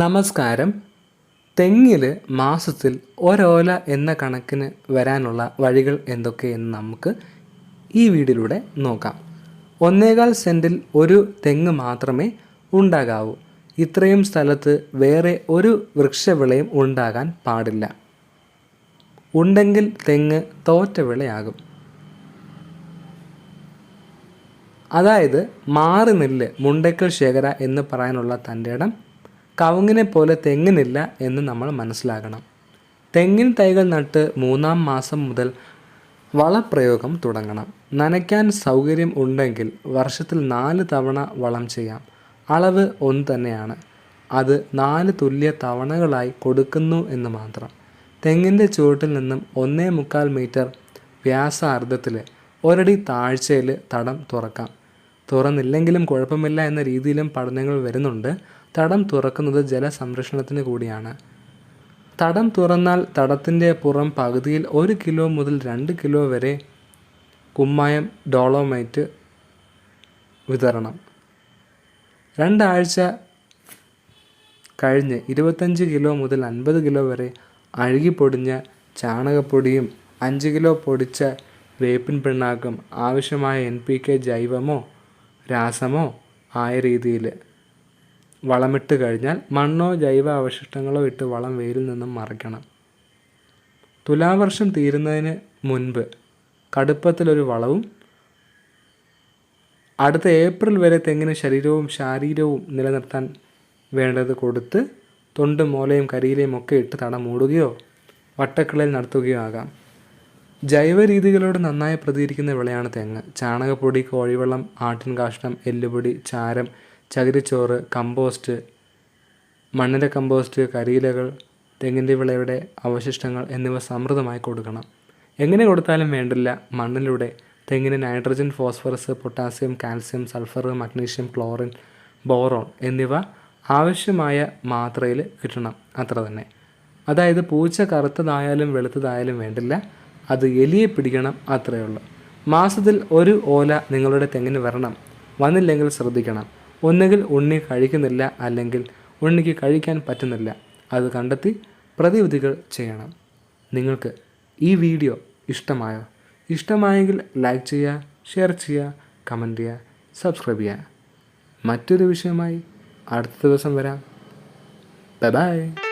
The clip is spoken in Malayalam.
നമസ്കാരം. തെങ്ങിൽ മാസത്തിൽ ഒരോല എന്ന കണക്കിന് വരാനുള്ള വഴികൾ എന്തൊക്കെയെന്ന് നമുക്ക് ഈ വീഡിയോയിലൂടെ നോക്കാം. ഒന്നേകാൽ സെന്റിൽ ഒരു തെങ്ങ് മാത്രമേ ഉണ്ടാകാവൂ. ഇത്രയും സ്ഥലത്ത് വേറെ ഒരു വൃക്ഷവിളയും ഉണ്ടാകാൻ പാടില്ല. ഉണ്ടെങ്കിൽ തെങ്ങ് തോറ്റ വിളയാകും അതായത് മാറി നെല്ല് മുണ്ടക്കൽ ശേഖര എന്ന് പറയാനുള്ള തന്റെ ഇടം കവുങ്ങിനെ പോലെ തെങ്ങിനില്ല എന്ന് നമ്മൾ മനസ്സിലാക്കണം തെങ്ങിൻ തൈകൾ നട്ട് മൂന്നാം മാസം മുതൽ വളപ്രയോഗം തുടങ്ങണം. നനയ്ക്കാൻ സൗകര്യം ഉണ്ടെങ്കിൽ വർഷത്തിൽ നാല് തവണ വളം ചെയ്യാം. അളവ് ഒന്ന് തന്നെയാണ്. അത് നാല് തുല്യ തവണകളായി കൊടുക്കുന്നു എന്ന് മാത്രം. തെങ്ങിന്റെ ചുവട്ടിൽ നിന്നും ഒന്നേ മുക്കാൽ മീറ്റർ വ്യാസാർദ്ധത്തിൽ ഒരടി താഴ്ചയിൽ തടം തുറക്കാം. തുറന്നില്ലെങ്കിലും കുഴപ്പമില്ല എന്ന രീതിയിലും പഠനങ്ങൾ വരുന്നുണ്ട്. തടം തുറക്കുന്നത് ജലസംരക്ഷണത്തിന് കൂടിയാണ്. തടം തുറന്നാൽ തടത്തിന്റെ പുറം പകുതിയിൽ ഒരു കിലോ മുതൽ രണ്ട് കിലോ വരെ കുമ്മായം ഡോളോമൈറ്റ് വിതരണം രണ്ടാഴ്ച കഴിഞ്ഞ് ഇരുപത്തഞ്ച് കിലോ മുതൽ അൻപത് കിലോ വരെ അഴുകിപ്പൊടിഞ്ഞ ചാണകപ്പൊടിയും അഞ്ച് കിലോ പൊടിച്ച വേപ്പിൻ പിണ്ണാക്കും ആവശ്യമായ എൻ പി കെ ജൈവമോ രാസമോ ആയ രീതിയിൽ വളമിട്ട് കഴിഞ്ഞാൽ മണ്ണോ ജൈവ അവശിഷ്ടങ്ങളോ ഇട്ട് വളം വെയിലിൽ നിന്നും മറിക്കണം. തുലാവർഷം തീരുന്നതിന് മുൻപ് കടുപ്പത്തിലൊരു വളവും അടുത്ത ഏപ്രിൽ വരെ തെങ്ങിന് ശരീരവും ശാരീരവും നിലനിർത്താൻ വേണ്ടത് കൊടുത്ത് തൊണ്ടും മോലയും കരിയിലയും ഒക്കെ ഇട്ട് തടം മൂടുകയോ വട്ടക്കിളയിൽ നടത്തുകയോ ആകാം. ജൈവ രീതികളോട് നന്നായി പ്രതികരിക്കുന്ന വിളയാണ് തെങ്ങ്. ചാണകപ്പൊടി കോഴിവെള്ളം ആട്ടിൻ കാഷ്ടം എല്ലുപൊടി ചാരം ചകിരിച്ചോറ് കമ്പോസ്റ്റ് മണ്ണിര കമ്പോസ്റ്റ് കരിയിലകൾ തെങ്ങിന്റെ വിളയുടെ അവശിഷ്ടങ്ങൾ എന്നിവ സമൃദ്ധമായി കൊടുക്കണം. എങ്ങനെ കൊടുത്താലും വേണ്ടില്ല. മണ്ണിലൂടെ തെങ്ങിന് nitrogen phosphorus potassium calcium sulphur magnesium chlorine boron എന്നിവ ആവശ്യമായ മാത്രയിൽ കിട്ടണം. അത്ര തന്നെ. അതായത് പൂച്ച കറുത്തതായാലും വെളുത്തതായാലും വേണ്ടില്ല. അത് എലിയെ പിടിക്കണം അത്രയേ ഉള്ളൂ. മാസത്തിൽ ഒരു ഓല നിങ്ങളുടെ തെങ്ങിന് വരണം. വന്നില്ലെങ്കിൽ ശ്രദ്ധിക്കണം. ഒന്നുകിൽ ഉണ്ണി കഴിക്കുന്നില്ല അല്ലെങ്കിൽ ഉണ്ണിക്ക് കഴിക്കാൻ പറ്റുന്നില്ല. അത് കണ്ടെത്തി പ്രതിവിധികൾ ചെയ്യണം. നിങ്ങൾക്ക് ഈ വീഡിയോ ഇഷ്ടമായോ? ഇഷ്ടമായെങ്കിൽ ലൈക്ക് ചെയ്യുക ഷെയർ ചെയ്യുക കമന്റ് ചെയ്യുക സബ്സ്ക്രൈബ് ചെയ്യുക. മറ്റൊരു വിഷയമായി അടുത്ത ദിവസം വരാം. ബൈ